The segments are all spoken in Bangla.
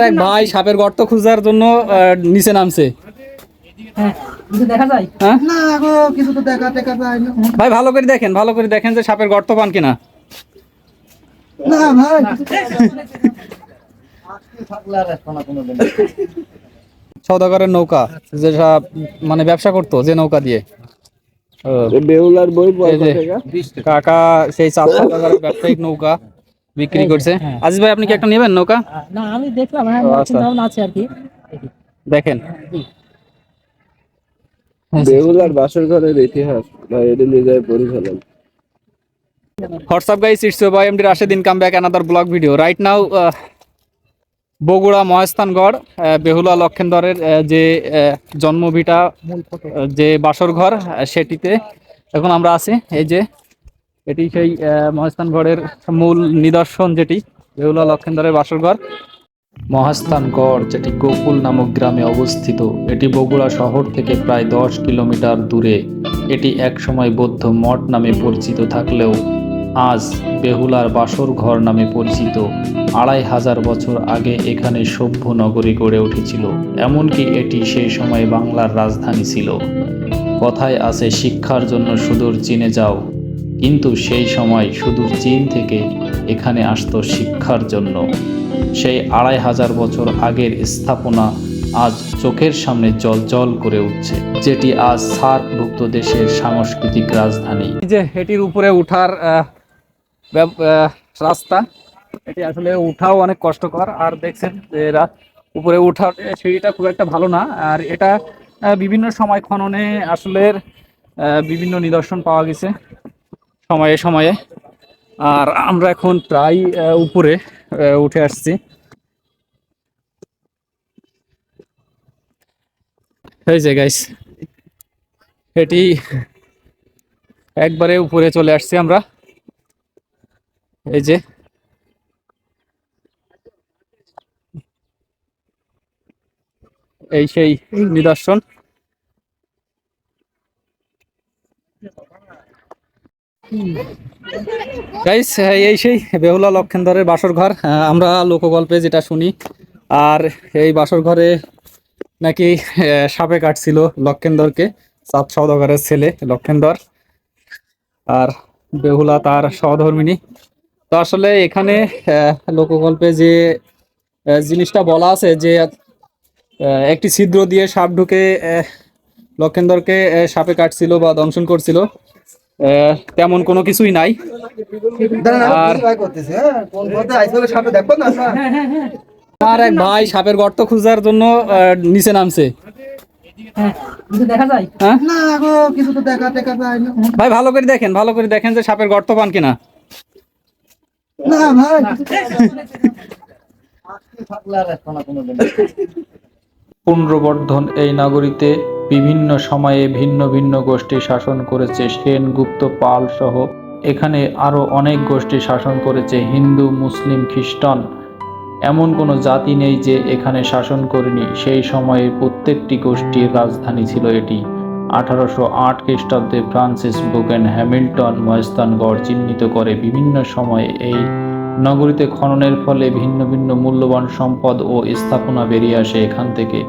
আমার এক ভাই সাপের গর্ত খোঁজার জন্য আহ, নিচে নামছে। হ্যাঁ কিছু দেখা যায়? হ্যাঁ? ভাই ভালো করে দেখেন ভালো করে দেখেন যে সাপের গর্ত পান কিনা। না সৌদাগরের নৌকা যে সাপ মানে ব্যবসা করতো যে নৌকা দিয়ে। ও, বেউলার বই কাকা সেই সৌদাগরের ব্যবসায়িক নৌকা। বিক্রি করছে। আজিজ ভাই আপনি কি একটা নেবেন নৌকা? না আমি দেখলাম হ্যাঁ আমার আচ্ছা। চিন্তা ভাবনা আছে আর কি। দেখেন। বেউলার বাসর ঘরের ইতিহাস ভাই এটা নিজের পড়ে ফেলেন WhatsApp guys it's by MD Rashed income back another blog video right now Bogura Mahasthangarh Behula লক্ষেন্দরের যে আহ, জন্মভিটা যে বাসর ঘর সেটিতে এখন আমরা আছি। এই যে এটি সেই আহ, মহেস্থানগড়ের মূল নিদর্শন যেটি বেহুলা লক্ষেন্দরের বাসর ঘর। মহাস্থানগড় যেটি গোকুল নামক গ্রামে অবস্থিত এটি বগুড়া শহর থেকে প্রায় দশ কিলোমিটার দূরে। এটি একসময় বৌদ্ধ মঠ নামে পরিচিত থাকলেও আজ বেহুলার বাসর ঘর নামে পরিচিত। আড়াই হাজার বছর আগে এখানে সভ্য নগরী গড়ে উঠেছিল এমনকি এটি সেই সময় বাংলার রাজধানী ছিল। কথায় আছে শিক্ষার জন্য সুদূর চীনে যাও। কিন্তু সেই সময় সুদূর চীন থেকে এখানে আসতো শিক্ষার জন্য। সেই আড়াই হাজার বছর আগের স্থাপনা আজ চোখের সামনে জল জল করে উঠছে, যেটি আজ সার্কভুক্ত দেশের সাংস্কৃতিক রাজধানী। যে এটির উপরে উঠার রাস্তা, এটি আসলে উঠাও অনেক কষ্টকর। আর দেখছেন যে এরা উপরে উঠার সিঁড়িটা খুব একটা ভালো না। আর এটা বিভিন্ন সময় খননে আসলে বিভিন্ন নিদর্শন পাওয়া গেছে। সময়ে সময়ে। আর আমরা এখন প্রায় উপরে উঠে আসছি। এই যে গাইস এটি একবারে উপরে চলে আসছি আমরা। এই যে। এই সেই নিদর্শন। গাইস এই সেই বেহুলা লক্ষেন্দরের বাসর ঘর আমরা লোকগল্পে যেটা শুনি, আর এই বাসর ঘরে নাকি সাপে কাটছিল লক্ষেন্দরকে, সাত সওদাগরের ছেলে লক্ষেন্দর, আর বেহুলা তার সহধর্মিনী তো আসলে এখানে লোকগল্পে যে জিনিসটা বলা আছে যে একটি ছিদ্র দিয়ে সাপ ঢুকে লক্ষেন্দরকে সাপে কাটছিল বা দংশন করছিল তেমন কোনো কিছুই নাই। আর আমার। এক ভাই সাপের গর্ত খোঁজার জন্য আহ, নিচে নামছে। হ্যাঁ কিছু দেখা যায়? হ্যাঁ? না গো কিছু তো দেখা টেকা যায় না। ভাই ভালো করে দেখেন ভালো করে দেখেন যে সাপের গর্ত পান কিনা। না ভাই পুনর্বর্ধন এই নগরীতে বিভিন্ন সময়ে ভিন্ন ভিন্ন গোষ্ঠী শাসন করেছে সেন, গুপ্ত, পাল সহ। এখানে আরও অনেক গোষ্ঠী শাসন করেছে হিন্দু, মুসলিম, খ্রিস্টান। এমন কোনো জাতি নেই যে এখানে শাসন করেনি। সেই সময়ে প্রত্যেকটি গোষ্ঠীর রাজধানী ছিল এটি। আঠারোশো আট খ্রিস্টাব্দে ফ্রান্সিস বুকেন হ্যামিল্টন মহেস্তানগড় চিহ্নিত করে বিভিন্ন সময়ে এই নগরীতে খননের ফলে ভিন্ন ভিন্ন মূল্যবান সম্পদ ও স্থাপনা বেরিয়ে আসে এখান থেকে।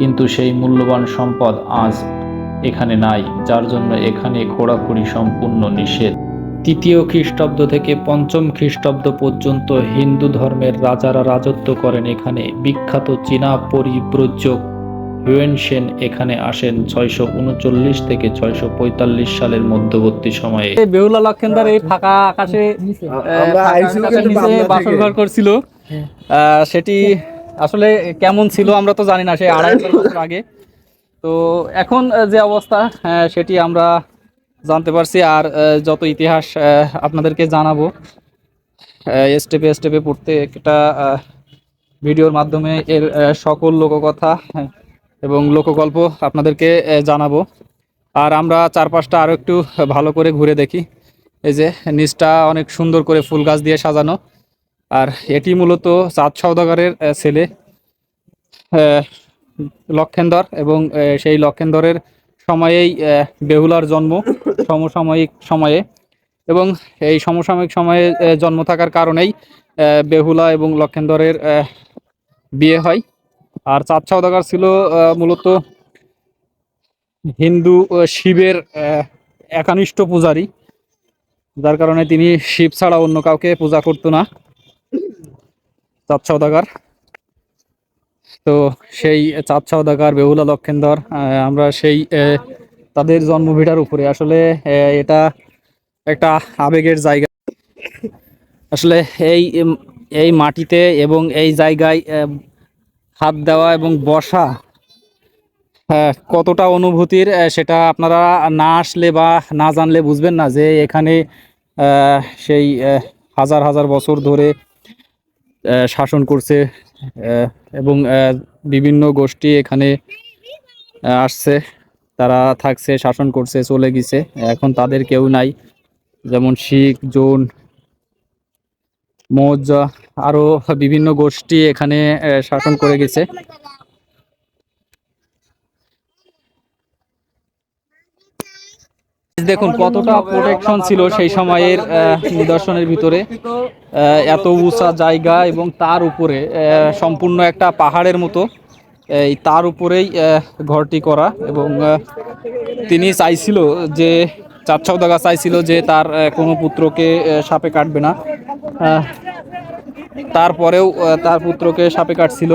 কিন্তু সেই মূল্যবান সম্পদ আজ এখানে নাই যার জন্য এখানে খোঁড়াখুড়ি সম্পূর্ণ নিষেধ। তৃতীয় খ্রিস্টাব্দ থেকে পঞ্চম খ্রিস্টাব্দ পর্যন্ত হিন্দু ধর্মের রাজারা রাজত্ব করেন এখানে। বিখ্যাত চীনা পরিব্রজক হিউয়েন সেন এখানে আসেন ছয়শো উনচল্লিশ থেকে ছয়শো পঁয়তাল্লিশ সালের মধ্যবর্তী সময়ে। বেহুলা লক্ষেন্দার এই ফাঁকা আকাশে করছিল। আহ, সেটি আসলে কেমন ছিল আমরা তো জানি না সেই আড়াই হাজার বছর আগে। তো এখন যে অবস্থা সেটি আমরা জানতে পারছি আর যত ইতিহাস আপনাদেরকে জানাব। স্টেপে স্টেপে পড়তে একটা ভিডিওর মাধ্যমে এর সকল লোককথা হ্যাঁ, এবং লোকগল্প আপনাদেরকে জানাব। আর আমরা চারপাশটা আরও একটু ভালো করে ঘুরে দেখি। এই যে নিচটা অনেক সুন্দর করে ফুল গাছ দিয়ে সাজানো। আর এটি মূলত চাঁদ সওদাগরের ছেলে লক্ষেন্দর এবং সেই লক্ষেন্দরের সময়েই বেহুলার জন্ম, সমসাময়িক সময়ে এবং এই সমসাময়িক সময়ে জন্ম থাকার কারণেই বেহুলা এবং লক্ষেন্দরের বিয়ে হয়। আর চাঁদ সওদাগর ছিল মূলত হিন্দু শিবের একানিষ্ঠ পূজারী, যার কারণে তিনি শিব ছাড়া অন্য কাউকে পূজা করতো না। চাঁদ সওদাগর। তো সেই চাঁদ সওদাগর, বেহুলা লক্ষেন্দর আমরা সেই তাদের জন্মভিটার উপরে। আসলে এটা একটা আবেগের জায়গা। আসলে এই এই মাটিতে এবং এই জায়গায় হাত দেওয়া এবং বসা কতটা অনুভূতির সেটা আপনারা না আসলে বা না জানলে বুঝবেন না যে এখানে সেই হাজার হাজার বছর ধরে শাসন করছে এবং বিভিন্ন গোষ্ঠী এখানে আসছে। তারা থাকছে, শাসন করছে, চলে গেছে। এখন তাদের কেউ নাই। যেমন শিখ, জোন মৌজা আরও বিভিন্ন গোষ্ঠী এখানে শাসন করে গেছে। দেখুন কতটা প্রোটেকশন ছিল সেই সময়ের নিদর্শনের ভিতরে। এত উঁচা জায়গা এবং তার উপরে সম্পূর্ণ একটা পাহাড়ের মতো এই তার উপরেই ঘরটি করা এবং তিনি চাইছিল যে চাঁদ সওদাগা চাইছিল যে তার কোনো পুত্রকে সাপে কাটবে না। তারপরেও তার পুত্রকে সাপে কাটছিল।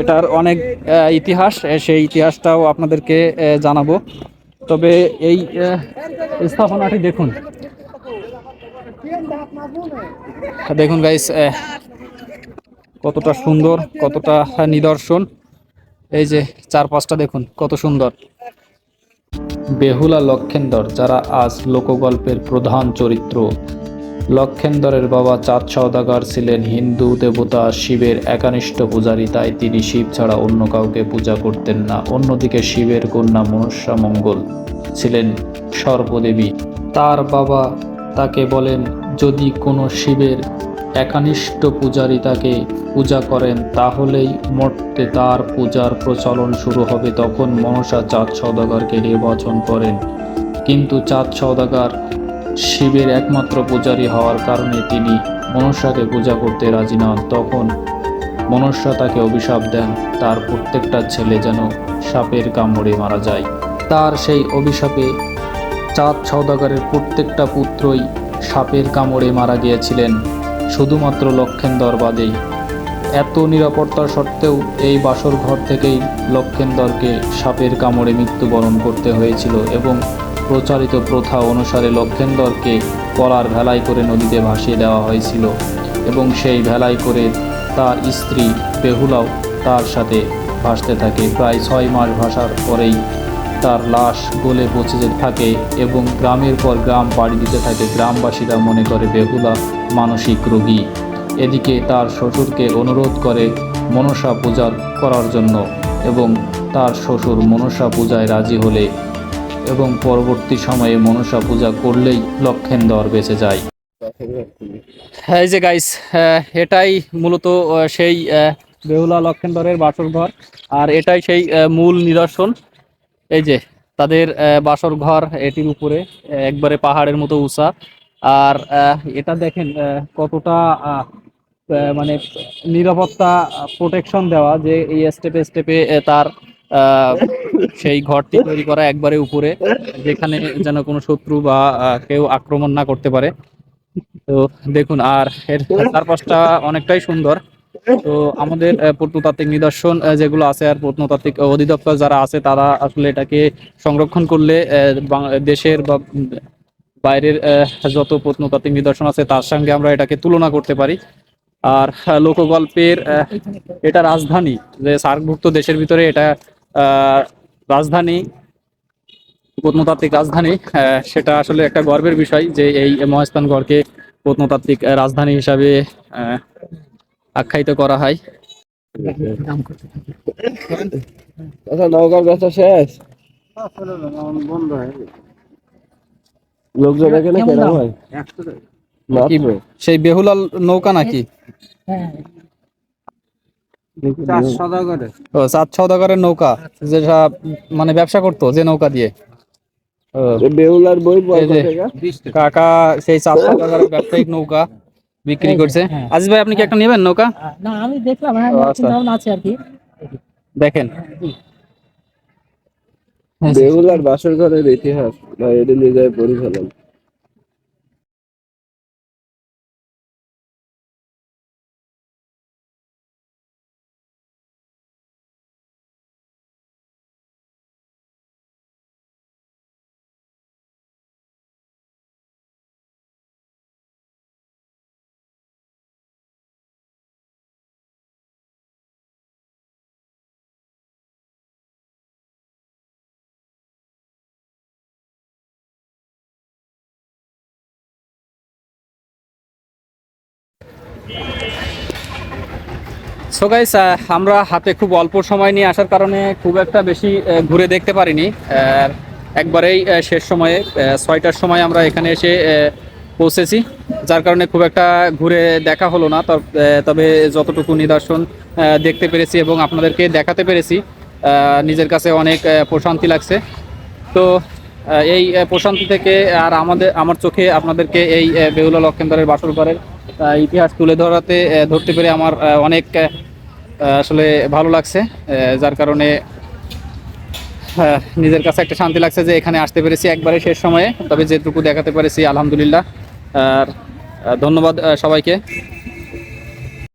এটার অনেক ইতিহাস সেই ইতিহাসটাও আপনাদেরকে জানাব। তবে এই স্থাপনাটি দেখুন। দেখুন গাইস কতটা সুন্দর, কতটা নিদর্শন। এই যে চার পাঁচটা দেখুন, কত সুন্দর। বেহুলা লক্ষেন্দর, যারা আজ লোকগল্পের প্রধান চরিত্র লক্ষেন্দরের বাবা চাঁদ সওদাগর ছিলেন হিন্দু দেবতা শিবের একানিষ্ঠ পূজারী, তাই তিনি শিব ছাড়া অন্য কাউকে পূজা করতেন না। অন্যদিকে শিবের কন্যা মনুষ্যা মঙ্গল ছিলেন সর্বদেবী তার বাবা তাকে বলেন, যদি কোনো শিবের একানিষ্ঠ পূজারী তাকে পূজা করেন, তাহলেই মর্তে তার পূজার প্রচলন শুরু হবে। তখন মনসা চাঁদ সওদাগরকে নির্বাচন করেন। কিন্তু চাঁদ সওদাগর শিবের একমাত্র পূজারী হওয়ার কারণে তিনি মনসাকে পূজা করতে রাজি নন। তখন মনসা তাকে অভিশাপ দেন, তার প্রত্যেকটা ছেলে যেন সাপের কামড়ে মারা যায়। তার সেই অভিশাপে চাঁদ সওদাগরের প্রত্যেকটা পুত্রই সাপের কামড়ে মারা গিয়েছিলেন, শুধুমাত্র লক্ষেন্দর বাদেই। এত নিরাপত্তা সত্ত্বেও এই বাসর ঘর থেকেই লক্ষেন্দরকে সাপের কামড়ে মৃত্যুবরণ করতে হয়েছিল এবং প্রচারিত প্রথা অনুসারে লক্ষেন্দরকে কলার ভেলাই করে নদীতে ভাসিয়ে দেওয়া হয়েছিল এবং সেই ভেলাই করে তার স্ত্রী বেহুলাও তার সাথে ভাসতে থাকে। প্রায় ছয় মাস ভাসার পরেই তার লাশ গলে পচে যেতে থাকে এবং গ্রামের পর গ্রাম পাড়ি দিতে থাকে। গ্রামবাসীরা মনে করে বেহুলা মানসিক রোগী। এদিকে তার শ্বশুরকে অনুরোধ করে মনসা পূজা করার জন্য এবং তার শ্বশুর মনসা পূজায় রাজি হলে এবং পরবর্তী সময়ে মনসা পূজা করলেই লক্ষেন্দর বেঁচে যায়। এই যে গাইস এটাই মূলত সেই বেহুলা লক্ষেন্দরের বাসর ঘর আর এটাই সেই মূল নিদর্শন। এই যে, তাদের বাসর ঘর এটির উপরে একবারে পাহাড়ের মতো উঁচা। আর এটা দেখেন কতটা মানে নিরাপত্তা প্রোটেকশন দেওয়া যে এই স্টেপে স্টেপে তার সেই ঘরটি তৈরি করা একবারে উপরে, যেখানে যেন কোনো শত্রু বা কেউ আক্রমণ না করতে পারে। তো দেখুন, আর এর চারপাশটা অনেকটাই সুন্দর। তো আমাদের প্রত্নতাত্ত্বিক নিদর্শন যেগুলো আছে, আর প্রত্নতাত্ত্বিক অধিদপ্তর যারা আছে, তারা আসলে এটাকে সংরক্ষণ করলে দেশের বা, বাইরের যত প্রত্নতাত্ত্বিক নিদর্শন আছে, তার সঙ্গে আমরা এটাকে তুলনা করতে পারি। আর লোকগল্পের এটা রাজধানী, যে সার্কভুক্ত দেশের ভিতরে এটা রাজধানী প্রত্নতাত্ত্বিক রাজধানী আহ, সেটা আসলে একটা গর্বের বিষয় যে এই মহেস্থানগড়কে প্রত্নতাত্ত্বিক রাজধানী হিসাবে আহ, আখ্যায়িত করা হয়। আচ্ছা ব্যবসা শেষ? লোকজন এখানে কেনা হয়? সেই বেহুলাল নৌকা নাকি? হ্যাঁ ও চাঁদ সওদাগরের নৌকা যেটা মানে ব্যবসা করতো যে নৌকা দিয়ে। বেহুলার বই কাকা সেই চাঁদ সওদাগরের ব্যবসায়িক নৌকা বিক্রি করছে। হ্যাঁ। আজিজ ভাই আপনি কি হ্যাঁ। একটা নেবেন নৌকা? না আমি দেখলাম হ্যাঁ আচ্ছা। আছে আর কি। দেখেন। জি। বেহুলার বাসর ঘরের ইতিহাস ভাই এটা নিয়ে পড়ি ফেলাম সো গাইস আমরা হাতে খুব অল্প সময় নিয়ে আসার কারণে খুব একটা বেশি ঘুরে দেখতে পারিনি। একবারেই শেষ সময়ে ছয়টার সময় আমরা এখানে এসে পৌঁছেছি। যার কারণে খুব একটা ঘুরে দেখা হলো না তব- যতটুকু নিদর্শন দেখতে পেরেছি এবং আপনাদেরকে দেখাতে পেরেছি নিজের কাছে অনেক প্রশান্তি লাগছে। তো এই প্রশান্তি থেকে আর আমাদের, আমার চোখে আপনাদেরকে এই বেহুলা বাসর ঘরের ইতিহাস তুলে ধরাতে ধরতে পেরে আমার অনেক আসলে ভালো লাগছে যার কারণে নিজের কাছে একটা শান্তি লাগছে যে এখানে আসতে পেরেছি একবারে শেষ সময়ে। তবে যেটুকু দেখাতে পেরেছি, আলহামদুলিল্লাহ। আর ধন্যবাদ সবাইকে।